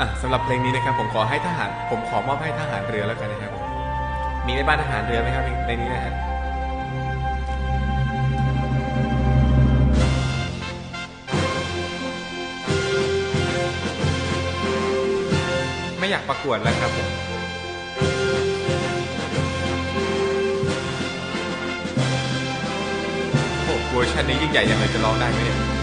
อะสำหรับเพลงนี้นะครับ ผมขอให้ทหาร ผมขอมอบให้ทหารเรือแล้วกันนะครับผมมีในบ้านทหารเรือไหมครับในนี้นะฮะไม่อยากประกวดแล้วครับผมโอ้เวอร์ชันนี้ยิ่งใหญ่ยังเลยจะร้องได้ไหมเนี่ย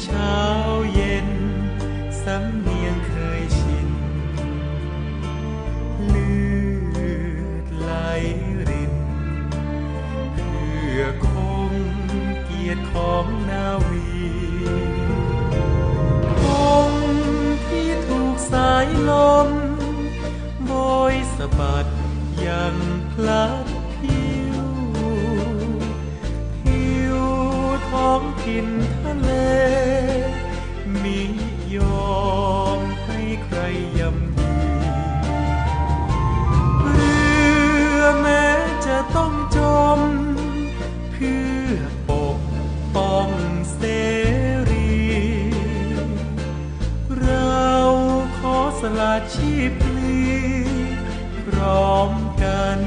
เช้าเย็นสำเนียงเคยชินเลือดไหลรินเพื่อคงเกียรติของนาวีคงที่ถูกสายลม โบยสะบัดยังพลัด ถิ่นทะเล มิยอมให้ใครยำยีเรือแม้จะต้องจม เพื่อปกป้องเสรี เราขอสละชีพพลีพร้อมกัน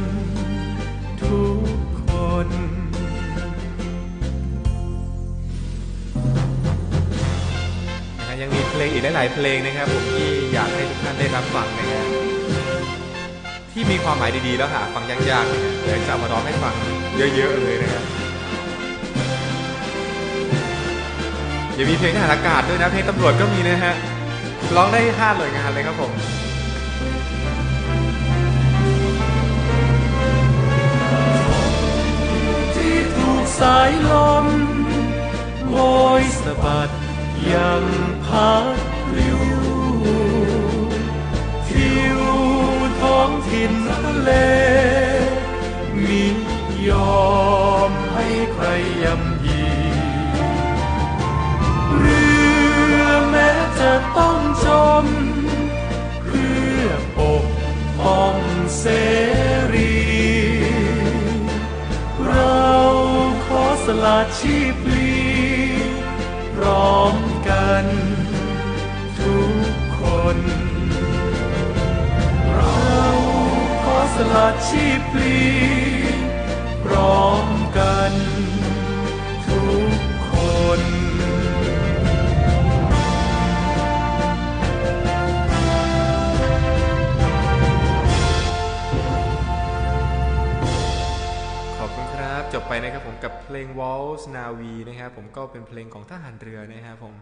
ทุก ยังมีเพลงอีกหลาย ๆ เพลงนะครับ ผมที่อยากให้ทุกท่านได้รับฟังนะฮะที่มีความหมายดี ๆ แล้วหาฟังยากๆนะฮะเดี๋ยวจะมาร้องให้ฟังเยอะ ๆ เลยนะครับเดี๋ยวมีเพลงทหารอากาศด้วยนะเพลงตำรวจก็มีนะฮะร้องได้ห้าหน่วยงานเลยครับผมที่ถูกสายลมโบยสะบัด ยังพัดปลิวทิวท้องถิ่นทะเลมิยอมให้ใครยำยีเรือแม้จะต้องจม เพื่อปกป้องเสรีเราขอสละชีพลี ร้อมกัน ทุกคน เราขอสละชีพพลีพร้อมกัน จบไปนะครับผมกับเพลง Waltz Navi นะครับผมก็เป็นเพลงของทหารเรือนะครับผม